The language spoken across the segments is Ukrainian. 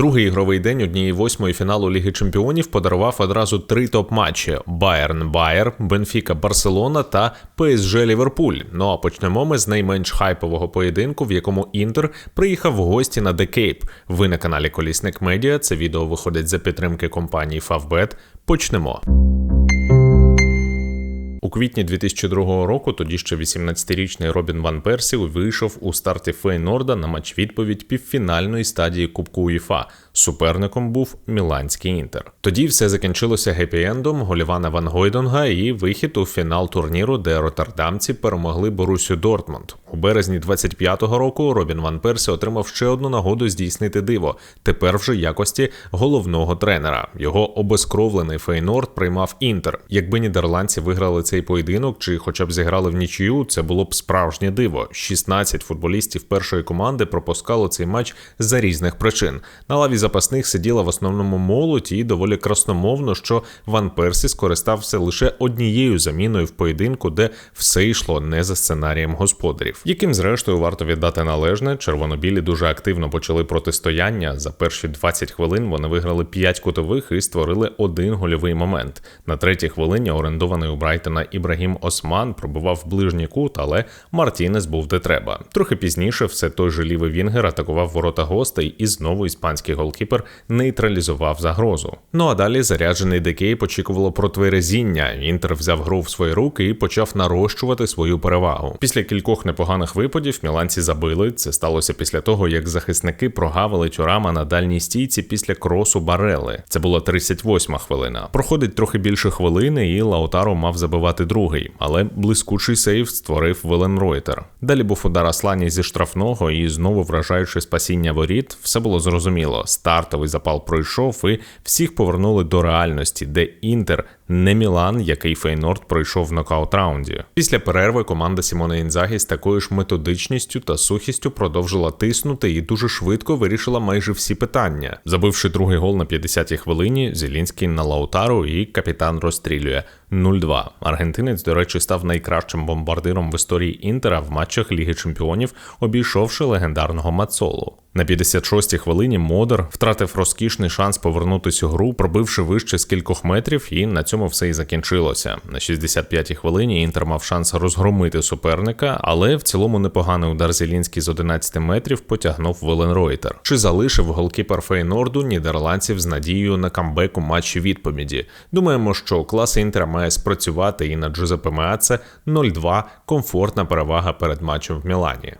Другий ігровий день однієї восьмої фіналу Ліги Чемпіонів подарував одразу три топ-матчі: Байерн Байер, Бенфіка Барселона та ПСЖ Ліверпуль. Ну а почнемо ми з найменш хайпового поєдинку, в якому Інтер приїхав в гості на Декейп. Ви на каналі Колісник Медіа. Це відео виходить за підтримки компанії Favbet. Почнемо. У квітні 2002 року тоді ще 18-річний Робін Ван Персі вийшов у старті Фейнорда на матч відповідь півфінальної стадії Кубку УЄФА. Суперником був Міланський інтер. Тоді все закінчилося гепі-ендом Голівана Ван Гойдонга і вихід у фінал турніру, де роттердамці перемогли Борусю Дортмунд. У березні 25-го року Робін Ван Персі отримав ще одну нагоду здійснити диво. Тепер вже якості головного тренера. Його обезкровлений Фейнорд приймав інтер. Якби нідерландці виграли цей поєдинок, чи хоча б зіграли в нічию, це було б справжнє диво. 16 футболістів першої команди пропускали цей матч за різних причин. На лаві запасних сиділа в основному молодь і доволі красномовно, що Ван Персі скористався лише однією заміною в поєдинку, де все йшло не за сценарієм господарів, яким зрештою варто віддати належне. Червонобілі дуже активно почали протистояння. За перші 20 хвилин вони виграли 5 кутових і створили один гольовий момент. На третій хвилині орендований у Брайтона Ібрагім Осман пробував ближній кут, але Мартінес був де треба. Трохи пізніше все той же лівий Вінгер атакував ворота гостей, і знову іспанський голкіпер нейтралізував загрозу. Ну а далі заряджений Декейп очікувало протверезіння. Інтер взяв гру в свої руки і почав нарощувати свою перевагу. Після кількох непоганих випадів міланці забили. Це сталося після того, як захисники прогавили тюрама на дальній стійці після кросу Барели. Це була 38-ма хвилина. Проходить трохи більше хвилини, і Лаутаро мав забивати другий, але блискучий сейв створив Велен Ройтер. Далі був удар Аслані зі штрафного, і знову вражаючи спасіння воріт, все було зрозуміло. Стартовий запал пройшов, і всіх повернули до реальності, де Інтер не Мілан, який Фейнорд пройшов в нокаут раунді. Після перерви команда Сімона Інзагі з такою ж методичністю та сухістю продовжила тиснути і дуже швидко вирішила майже всі питання. Забивши другий гол на 50-й хвилині, Зелінський на Лаутару і капітан розстрілює 0-2. Аргентинець, до речі, став найкращим бомбардиром в історії Інтера в матчах Ліги Чемпіонів, обійшовши легендарного Мацолу. На 56-й хвилині Модер втратив розкішний шанс повернутися у гру, пробивши вище з кількох метрів, і на цьому все і закінчилося. На 65-й хвилині Інтер мав шанс розгромити суперника, але в цілому непоганий удар Зелінський з 11 метрів потягнув Велен Ройтер. Чи залишив голкіпер Фейнорду нідерландців з надією на камбек у матчі відповіді? Думаємо, що клас Інтера має спрацювати і на Джузеппе Меаце 0-2 комфортна перевага перед матчем в Мілані.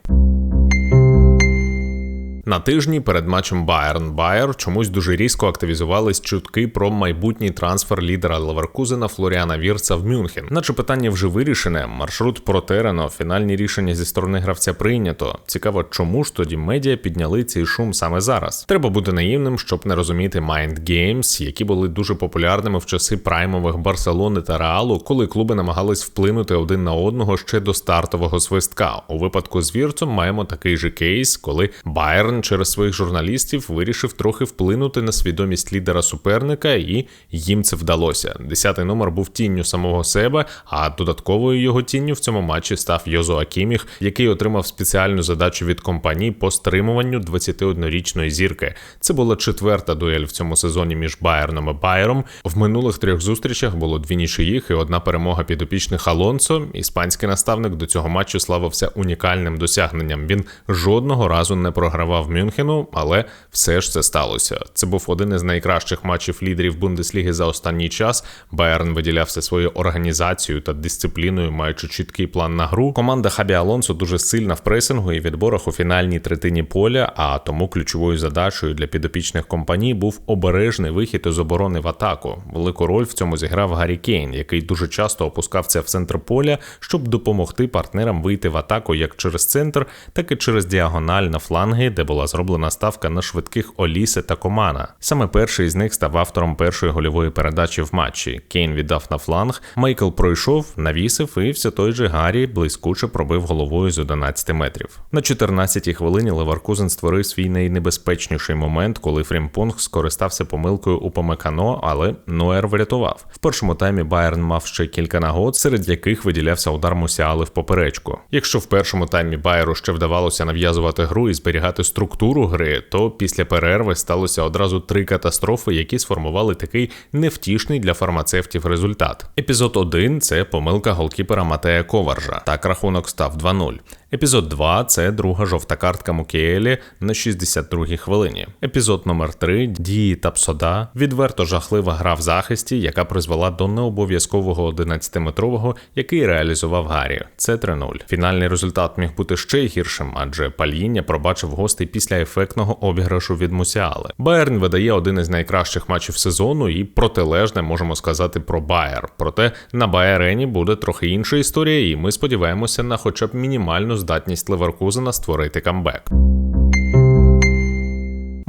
На тижні перед матчем Байерн Байер чомусь дуже різко активізувались чутки про майбутній трансфер лідера Леверкузена Флоріана Вірца в Мюнхен. Наче питання вже вирішене. Маршрут протерено, фінальні рішення зі сторони гравця прийнято. Цікаво, чому ж тоді медіа підняли цей шум саме зараз. Треба бути наївним, щоб не розуміти Mind Games, які були дуже популярними в часи праймових Барселони та Реалу, коли клуби намагались вплинути один на одного ще до стартового свистка. У випадку з Вірцем маємо такий же кейс, коли Байерн через своїх журналістів вирішив трохи вплинути на свідомість лідера суперника, і їм це вдалося. Десятий номер був тінню самого себе, а додатковою його тінню в цьому матчі став Йозо Акіміх, який отримав спеціальну задачу від компанії по стримуванню 21-річної зірки. Це була четверта дуель в цьому сезоні між Байерном і Байером. В минулих трьох зустрічах було дві нічиїх і одна перемога підопічних Алонсо. Іспанський наставник до цього матчу славився унікальним досягненням. Він жодного разу не програвав Мюнхену, але все ж це сталося. Це був один із найкращих матчів лідерів Бундесліги за останній час. Байерн виділявся своєю організацією та дисципліною, маючи чіткий план на гру. Команда Хабі Алонсо дуже сильна в пресингу і відборах у фінальній третині поля. А тому ключовою задачею для підопічних компаній був обережний вихід із оборони в атаку. Велику роль в цьому зіграв Гаррі Кейн, який дуже часто опускався в центр поля, щоб допомогти партнерам вийти в атаку як через центр, так і через діагональ на фланги, де була зроблена ставка на швидких Олісе та Комана. Саме перший з них став автором першої гольової передачі в матчі. Кейн віддав на фланг, Майкл пройшов, навісив, і все той же Гаррі блискуче пробив головою з 11 метрів. На 14-й хвилині Леверкузен створив свій найнебезпечніший момент, коли Фрімпонг скористався помилкою у Помекано, але Ноер врятував. В першому таймі Байерн мав ще кілька нагод, серед яких виділявся удар Мусіали в поперечку. Якщо в першому таймі Байеру ще вдавалося нав'язувати гру і зберігати структуру, структуру гри, то після перерви сталося одразу три катастрофи, які сформували такий невтішний для фармацевтів результат. Епізод 1 – це помилка голкіпера Матея Коваржа. Так рахунок став 2-0. Епізод 2 – це друга жовта картка Мукіелі на 62-й хвилині. Епізод номер 3 дії Тапсода, відверто жахлива гра в захисті, яка призвела до необов'язкового 11-метрового, який реалізував Гаррі. Це 3-0. Фінальний результат міг бути ще гіршим, адже паління пробачив гостей після ефектного обіграшу від Мусіали. Байерн видає один із найкращих матчів сезону, і протилежне можемо сказати про Байер. Проте на Байерені буде трохи інша історія, і ми сподіваємося на хоча б мінімальну здатність Леверкузена створити камбек.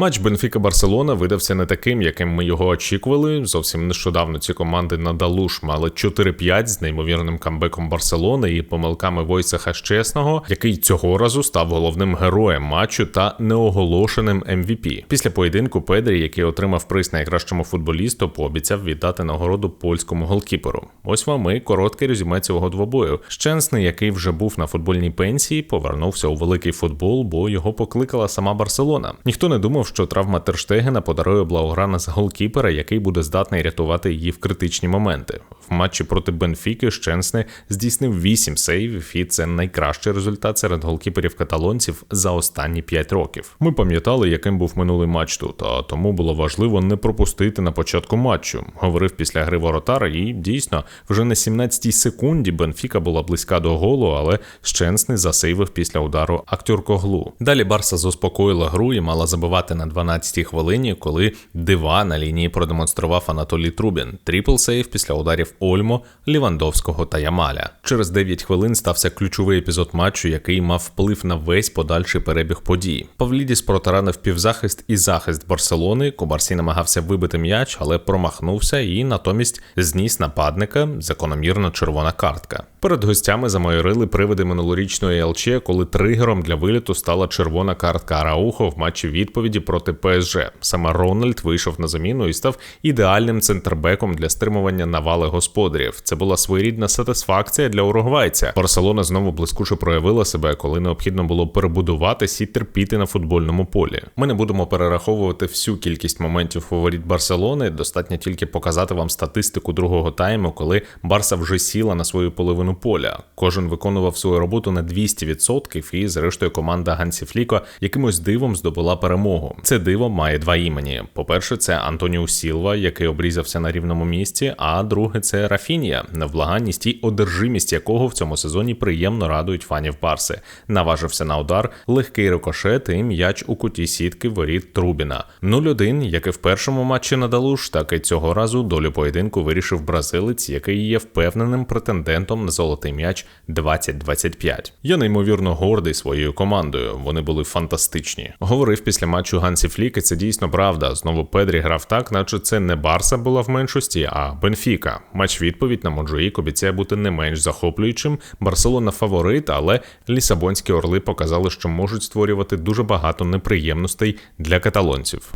Матч Бенфіка Барселона видався не таким, яким ми його очікували. Зовсім нещодавно ці команди на Далуш мали 4-5 з неймовірним камбеком Барселони і помилками Войсеха Щесного, який цього разу став головним героєм матчу та неоголошеним MVP. Після поєдинку Педрі, який отримав приз найкращому футболісту, пообіцяв віддати нагороду польському голкіперу. Ось вам і коротке резюме цього двобою. Щенсний, який вже був на футбольній пенсії, повернувся у великий футбол, бо його покликала сама Барселона. Ніхто не думав, що травма Терштегена подарує Блауграна з голкіпера, який буде здатний рятувати її в критичні моменти. В матчі проти Бенфіки Щенсне здійснив 8 сейвів, і це найкращий результат серед голкіперів каталонців за останні 5 років. Ми пам'ятали, яким був минулий матч тут, а тому було важливо не пропустити на початку матчу. Говорив після гри воротара, і дійсно вже на 17-й секунді Бенфіка була близька до голу, але Щенсний засейвив після удару актер Коглу. Далі Барса заспокоїла гру і мала забивати на 12-й хвилині, коли дива на лінії продемонстрував Анатолій Трубін. Трипл сейв після ударів Ольмо, Лівандовського та Ямаля. Через 9 хвилин стався ключовий епізод матчу, який мав вплив на весь подальший перебіг подій. Павлідіс протаранив півзахист і захист Барселони. Кубарсі намагався вибити м'яч, але промахнувся і натомість зніс нападника. Закономірно червона картка. Перед гостями замайорили привиди минулорічної ЛЧ, коли тригером для виліту стала червона картка Араухо в матчі відповіді проти ПСЖ. Саме Рональд вийшов на заміну і став ідеальним центрбеком для стримування навали господарів. Це була своєрідна сатисфакція для уругвайця. Барселона знову блискуче проявила себе, коли необхідно було перебудуватись і терпіти на футбольному полі. Ми не будемо перераховувати всю кількість моментів фаворит Барселони. Достатньо тільки показати вам статистику другого тайму, коли Барса вже сіла на свою половину поля. Кожен виконував свою роботу на 200% і, зрештою, команда Гансі Фліко якимось дивом здобула перемогу. Це диво має два імені. По-перше, це Антоніу Сілва, який обрізався на рівному місці. А друге, це Рафінія, невблаганність і одержимість якого в цьому сезоні приємно радують фанів Барси. Наважився на удар, легкий рикошет і м'яч у куті сітки воріт Трубіна. 0-1, як і в першому матчі на Далуш, так і цього разу долю поєдинку вирішив бразилець, який є впевненим претендентом на золотий м'яч 2025. Я неймовірно гордий своєю командою. Вони були фантастичні. Говорив після матчу Гансі Флік, і це дійсно правда. Знову Педрі грав так, наче це не Барса була в меншості, а Бенфіка. Матч відповідь на Монжуїк обіцяє бути не менш захоплюючим. Барселона фаворит, але лісабонські орли показали, що можуть створювати дуже багато неприємностей для каталонців.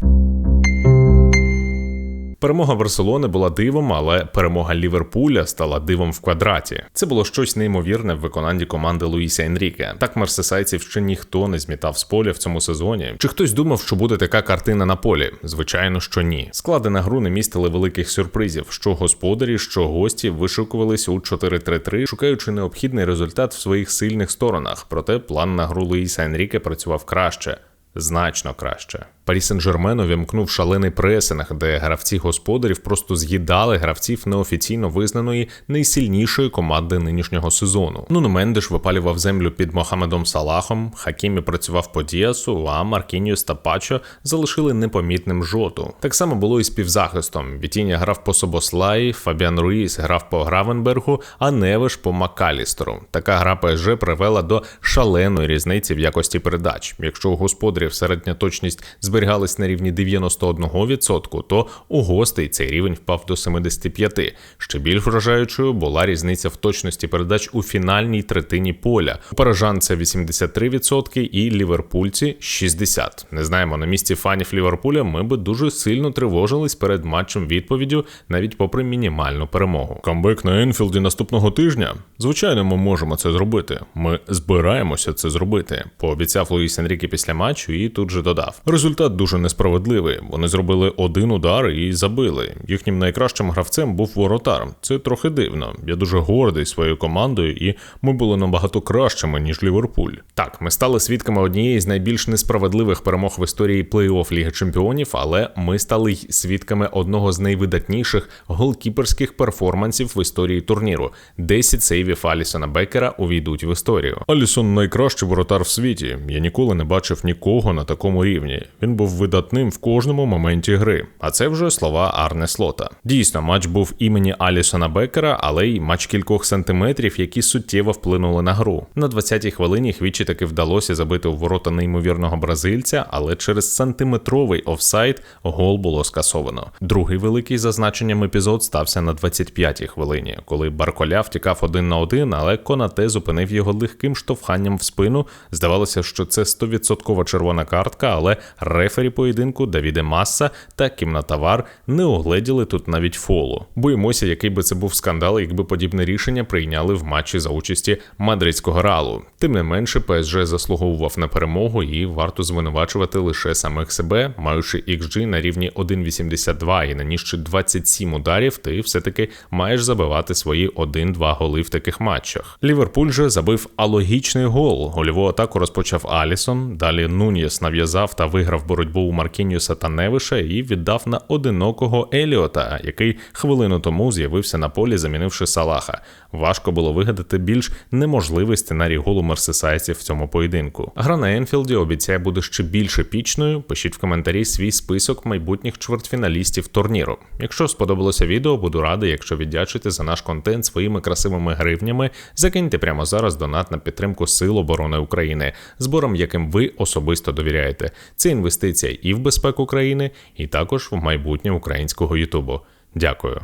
Перемога Барселони була дивом, але перемога Ліверпуля стала дивом в квадраті. Це було щось неймовірне в виконанні команди Луїса Енріке. Так мерсесайців ще ніхто не змітав з поля в цьому сезоні. Чи хтось думав, що буде така картина на полі? Звичайно, що ні. Склади на гру не містили великих сюрпризів. Що господарі, що гості вишукувались у 4-3-3, шукаючи необхідний результат в своїх сильних сторонах. Проте план на гру Луїса Енріке працював краще. Значно краще. Парі Сен-Жермен увімкнув шалений пресинг, де гравці господарів просто з'їдали гравців неофіційно визнаної найсильнішої команди нинішнього сезону. Нуно Мендеш випалював землю під Мохамедом Салахом, Хакімі працював по Діасу, а Маркініус та Пачо залишили непомітним жоту. Так само було і з півзахистом. Вітіння грав по Собослаї, Фабіан Руїс грав по Гравенбергу, а Невиш по Макалістеру. Така гра ПСЖ привела до шаленої різниці в якості передач. Якщо у господарів середня точність з зберігались на рівні 91%, то у гостей цей рівень впав до 75%. Ще більш вражаючою була різниця в точності передач у фінальній третині поля. У парижан це 83% і ліверпульці 60%. Не знаємо, на місці фанів Ліверпуля ми би дуже сильно тривожились перед матчем відповіддю, навіть попри мінімальну перемогу. Камбек на Енфілді наступного тижня. Звичайно, ми можемо це зробити. Ми збираємося це зробити. Пообіцяв Луїс Енріке після матчу і тут же додав: результат дуже несправедливий. Вони зробили один удар і забили. Їхнім найкращим гравцем був воротар. Це трохи дивно. Я дуже гордий своєю командою, і ми були набагато кращими ніж Ліверпуль. Так, ми стали свідками однієї з найбільш несправедливих перемог в історії плей-офф Ліги Чемпіонів, але ми стали й свідками одного з найвидатніших голкіперських перформансів в історії турніру. 10 сейвів Алісона Бекера увійдуть в історію. Алісон найкращий воротар в світі. Я ніколи не бачив нікого на такому рівні. Він був видатним в кожному моменті гри. А це вже слова Арне Слота. Дійсно, матч був імені Алісона Бекера, але й матч кількох сантиметрів, які суттєво вплинули на гру. На 20-й хвилині Хвічі таки вдалося забити у ворота неймовірного бразильця, але через сантиметровий офсайд гол було скасовано. Другий великий за значенням епізод стався на 25-й хвилині, коли Барколя втікав один на один, але Конате зупинив його легким штовханням в спину. Здавалося, що це 100% червона картка, але рефері поєдинку Давіде Масса та Кімнатавар не угледіли тут навіть фолу. Боїмося, який би це був скандал, якби подібне рішення прийняли в матчі за участі мадридського реалу. Тим не менше, ПСЖ заслуговував на перемогу і варто звинувачувати лише самих себе, маючи XG на рівні 1,82 і нанісши 27 ударів, ти все-таки маєш забивати свої 1-2 голи в таких матчах. Ліверпуль же забив алогічний гол. Гольову атаку розпочав Алісон. Далі Нуньєс нав'язав та виграв боротьбу у Маркіньюса та Невиша і віддав на одинокого Еліота, який хвилину тому з'явився на полі, замінивши Салаха. Важко було вигадати більш неможливий сценарій голу мерсисайців в цьому поєдинку. Гра на Енфілді обіцяє буде ще більш епічною. Пишіть в коментарі свій список майбутніх чвертьфіналістів турніру. Якщо сподобалося відео, буду радий, якщо віддячите за наш контент своїми красивими гривнями. Закиньте прямо зараз донат на підтримку Сил оборони України, збором яким ви особисто довіряєте. Це інвестиція і в безпеку країни, і також в майбутнє українського Ютубу. Дякую.